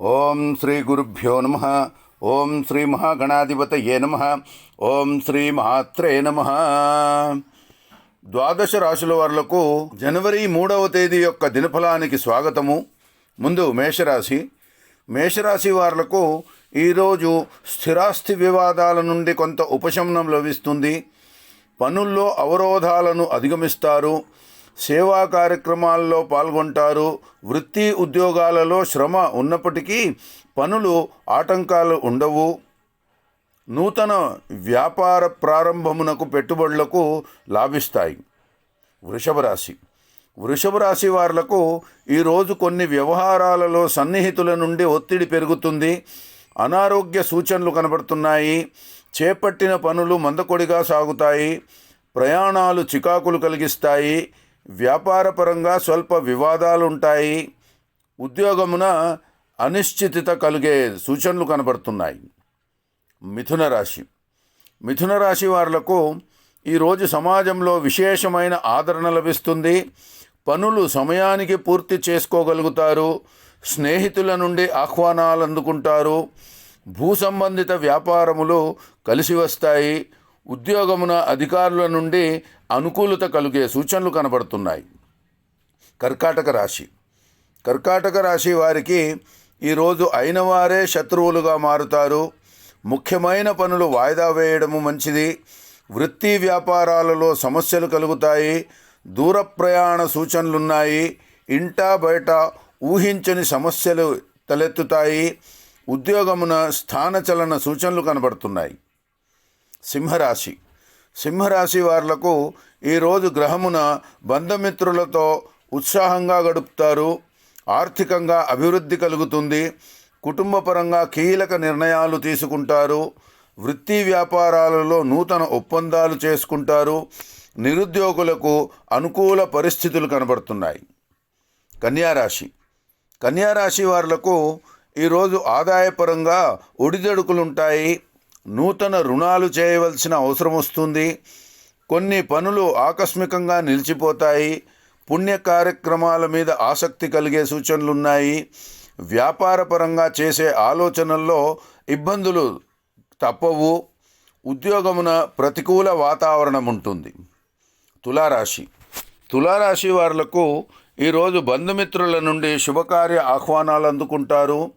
ఓం శ్రీ గురుభ్యో నమ. ఓం శ్రీ మహాగణాధిపతయే నమ. ఓం శ్రీ మహాత్రే నమ. ద్వాదశ రాశుల వారులకు జనవరి మూడవ తేదీ యొక్క దినఫలానికి స్వాగతము. ముందు మేషరాశి. మేషరాశి వారులకు ఈరోజు స్థిరాస్తి వివాదాల నుండి కొంత ఉపశమనం లభిస్తుంది. పనుల్లో అవరోధాలను అధిగమిస్తారు. సేవా కార్యక్రమాల్లో పాల్గొంటారు. వృత్తి ఉద్యోగాలలో శ్రమ ఉన్నప్పటికీ పనులు ఆటంకాలు ఉండవు. నూతన వ్యాపార ప్రారంభమునకు పెట్టుబడులకు లాభిస్తాయి. వృషభ రాశి. వృషభ రాశి వారులకు ఈరోజు కొన్ని వ్యవహారాలలో సన్నిహితుల నుండి ఒత్తిడి పెరుగుతుంది. అనారోగ్య సూచనలు కనబడుతున్నాయి. చేపట్టిన పనులు మందకొడిగా సాగుతాయి. ప్రయాణాలు చికాకులు కలిగిస్తాయి. వ్యాపారపరంగా స్వల్ప వివాదాలు ఉంటాయి ఉద్యోగమున అనిశ్చితత కలిగే సూచనలు కనబడుతున్నాయి. మిథున రాశి. మిథున రాశి వారులకు ఈరోజు సమాజంలో విశేషమైన ఆదరణ లభిస్తుంది. పనులు సమయానికి పూర్తి చేసుకోగలుగుతారు. స్నేహితుల నుండి ఆహ్వానాలు అందుకుంటారు భూ సంబంధిత వ్యాపారములు కలిసి వస్తాయి. ఉద్యోగమున అధికారుల నుండి అనుకూలత కలిగే సూచనలు కనబడుతున్నాయి. కర్కాటక రాశి. కర్కాటక రాశి వారికి ఈరోజు అయిన వారే శత్రువులుగా మారుతారు. ముఖ్యమైన పనులు వాయిదా వేయడము మంచిది. వృత్తి వ్యాపారాలలో సమస్యలు కలుగుతాయి. దూర ప్రయాణ సూచనలున్నాయి. ఇంటా బయట ఊహించని సమస్యలు తలెత్తుతాయి. ఉద్యోగమున స్థానచలన సూచనలు కనబడుతున్నాయి. సింహరాశి. సింహరాశి వారులకు ఈరోజు గ్రహమున బంధుమిత్రులతో ఉత్సాహంగా గడుపుతారు. ఆర్థికంగా అభివృద్ధి కలుగుతుంది. కుటుంబపరంగా కీలక నిర్ణయాలు తీసుకుంటారు. వృత్తి వ్యాపారాలలో నూతన ఒప్పందాలు చేసుకుంటారు. నిరుద్యోగులకు అనుకూల పరిస్థితులు కనబడుతున్నాయి. కన్యారాశి. కన్యారాశి వారులకు ఈరోజు ఆదాయపరంగా ఒడిదడుకులుంటాయి. నూతన రుణాలు చేయవలసిన అవసరం వస్తుంది. కొన్ని పనులు ఆకస్మికంగా నిలిచిపోతాయి. పుణ్య కార్యక్రమాల మీద ఆసక్తి కలిగే సూచనలు ఉన్నాయి వ్యాపారపరంగా చేసే ఆలోచనల్లో ఇబ్బందులు తప్పవు. ఉద్యోగమున ప్రతికూల వాతావరణం ఉంటుంది. తులారాశి. తులారాశి వారులకు ఈరోజు బంధుమిత్రుల నుండి శుభకార్య ఆహ్వానాలు అందుకుంటారు.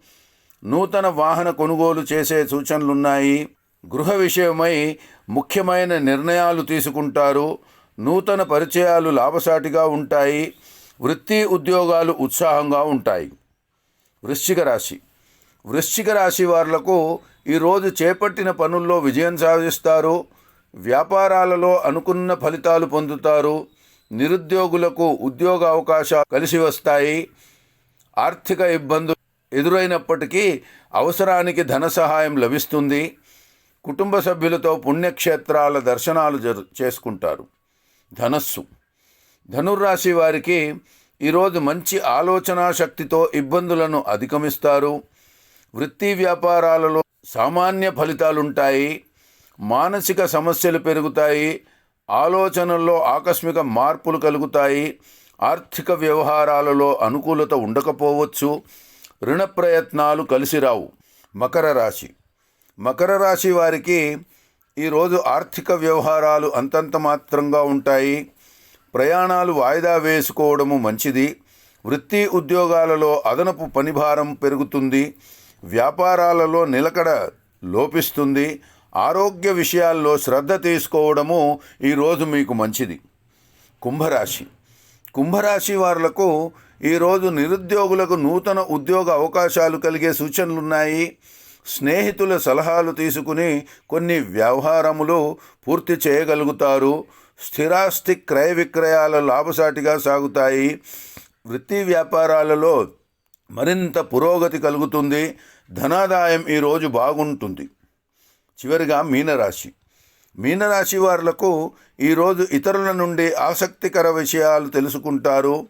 నూతన వాహన కొనుగోలు చేసే సూచనలున్నాయి. గృహ విషయమై ముఖ్యమైన నిర్ణయాలు తీసుకుంటారు. నూతన పరిచయాలు లాభసాటిగా ఉంటాయి. వృత్తి ఉద్యోగాలు ఉత్సాహంగా ఉంటాయి. వృశ్చిక రాశి. వృశ్చిక రాశి వారులకు ఈరోజు చేపట్టిన పనుల్లో విజయం సాధిస్తారు. వ్యాపారాలలో అనుకున్న ఫలితాలు పొందుతారు. నిరుద్యోగులకు ఉద్యోగ అవకాశాలు కలిసి వస్తాయి. ఆర్థిక ఇబ్బందులు ఎదురైనప్పటికీ అవసరానికి ధన సహాయం లభిస్తుంది. కుటుంబ సభ్యులతో పుణ్యక్షేత్రాల దర్శనాలు జరు చేసుకుంటారు. ధనస్సు. ధనుర్రాశి వారికి ఈరోజు మంచి ఆలోచనా శక్తితో ఇబ్బందులను అధిగమిస్తారు. వృత్తి వ్యాపారాలలో సామాన్య ఫలితాలుంటాయి. మానసిక సమస్యలు పెరుగుతాయి. ఆలోచనల్లో ఆకస్మిక మార్పులు కలుగుతాయి. ఆర్థిక వ్యవహారాలలో అనుకూలత ఉండకపోవచ్చు. రుణ ప్రయత్నాలు కలిసి రావు. మకర రాశి. మకర రాశి వారికి ఈరోజు ఆర్థిక వ్యవహారాలు అంతంత మాత్రంగా ఉంటాయి. ప్రయాణాలు వాయిదా వేసుకోవడము మంచిది. వృత్తి ఉద్యోగాలలో అదనపు పనిభారం పెరుగుతుంది. వ్యాపారాలలో నిలకడ లోపిస్తుంది. ఆరోగ్య విషయాల్లో శ్రద్ధ తీసుకోవడము ఈరోజు మీకు మంచిది. కుంభరాశి. కుంభరాశి వారులకు ఈరోజు నిరుద్యోగులకు నూతన ఉద్యోగ అవకాశాలు కలిగే సూచనలున్నాయి. స్నేహితుల సలహాలు తీసుకుని కొన్ని వ్యవహారములు పూర్తి చేయగలుగుతారు. స్థిరాస్తి క్రయ విక్రయాల లాభసాటిగా సాగుతాయి. వృత్తి వ్యాపారాలలో మరింత పురోగతి కలుగుతుంది. ధనాదాయం ఈరోజు బాగుంటుంది. చివరిగా మీనరాశి. మీనరాశి వారులకు ఈరోజు ఇతరుల నుండి ఆసక్తికర విషయాలు తెలుసుకుంటారు.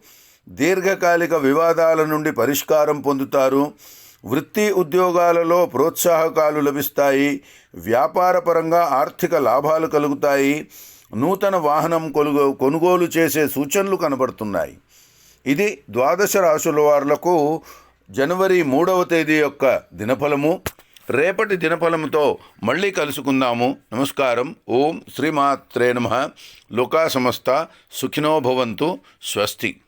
దీర్ఘకాలిక వివాదాల నుండి పరిష్కారం పొందుతారు. వృత్తి ఉద్యోగాలలో ప్రోత్సాహకాలు లభిస్తాయి. వ్యాపారపరంగా ఆర్థిక లాభాలు కలుగుతాయి. నూతన వాహనం కొనుగో కొనుగోలు చేసే సూచనలు కనబడుతున్నాయి. ఇది ద్వాదశ రాశుల వారులకు జనవరి మూడవ తేదీ యొక్క దినఫలము. రేపటి దినఫలముతో మళ్ళీ కలుసుకుందాము. నమస్కారం. ఓం శ్రీమాత్రే నమ. లోకా సమస్త సుఖినో భవంతు. స్వస్తి.